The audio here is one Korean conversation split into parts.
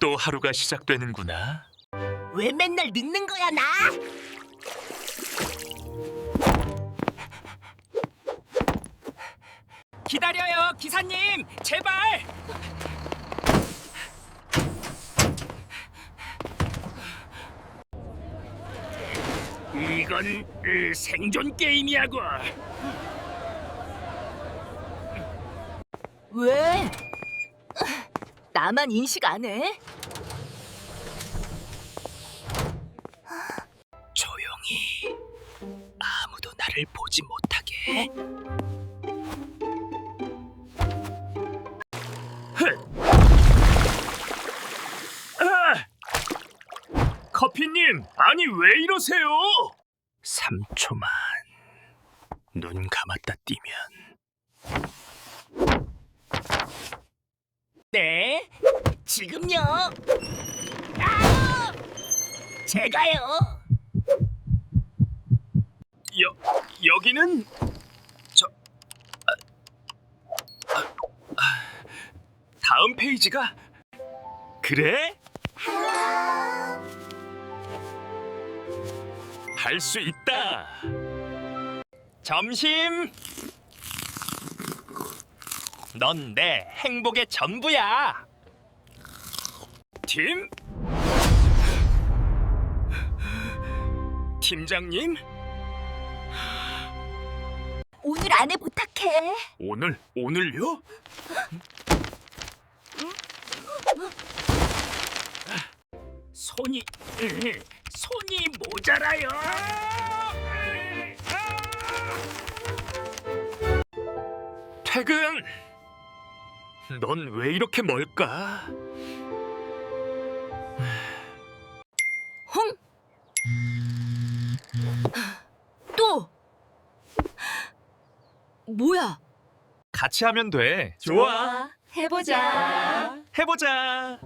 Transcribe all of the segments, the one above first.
또 하루가 시작되는구나. 왜 맨날 늦는 거야 나? 기다려요, 기사님. 제발. 이건 으, 생존 게임이야고. 왜? 나만 인식 안 해? 조용히. 아무도 나를 보지 못하게. 아! 커피님, 아니 왜 이러세요? 3초만 눈 감았다 뛰면 네. 지금요. 아! 제가요. 여 여기는 저 아, 아, 아, 다음 페이지가 그래? 할 수 있다. 점심. 넌 내 행복의 전부야. 팀? 팀장님? 오늘 안에 부탁해. 오늘 오늘요? 손이 손이 모자라요. 퇴근. 넌 왜 이렇게 멀까? 흥. 또. 뭐야? 같이 하면 돼. 해보자. 해보자.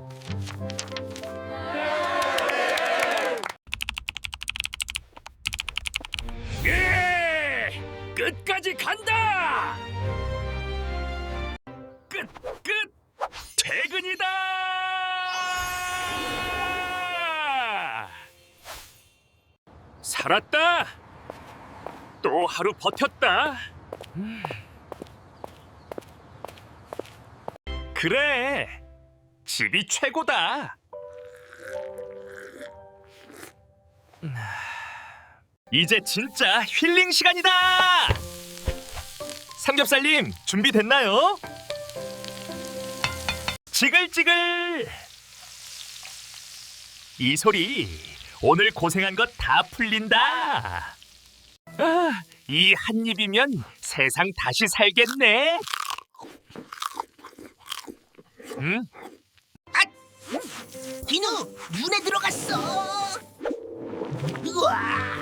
예! 끝까지 간다. 끝, 끝. 퇴근이다. 살았다. 또 하루 버텼다. 음. 그래. 집이 최고다. 음, 이제 진짜 힐링 시간이다. 삼겹살님 준비됐나요? 지글지글. 이 소리 오늘 고생한 것 다 풀린다. 아, 이 한 입이면 세상 다시 살겠네. 응? 디누 눈에 들어갔어. 우와.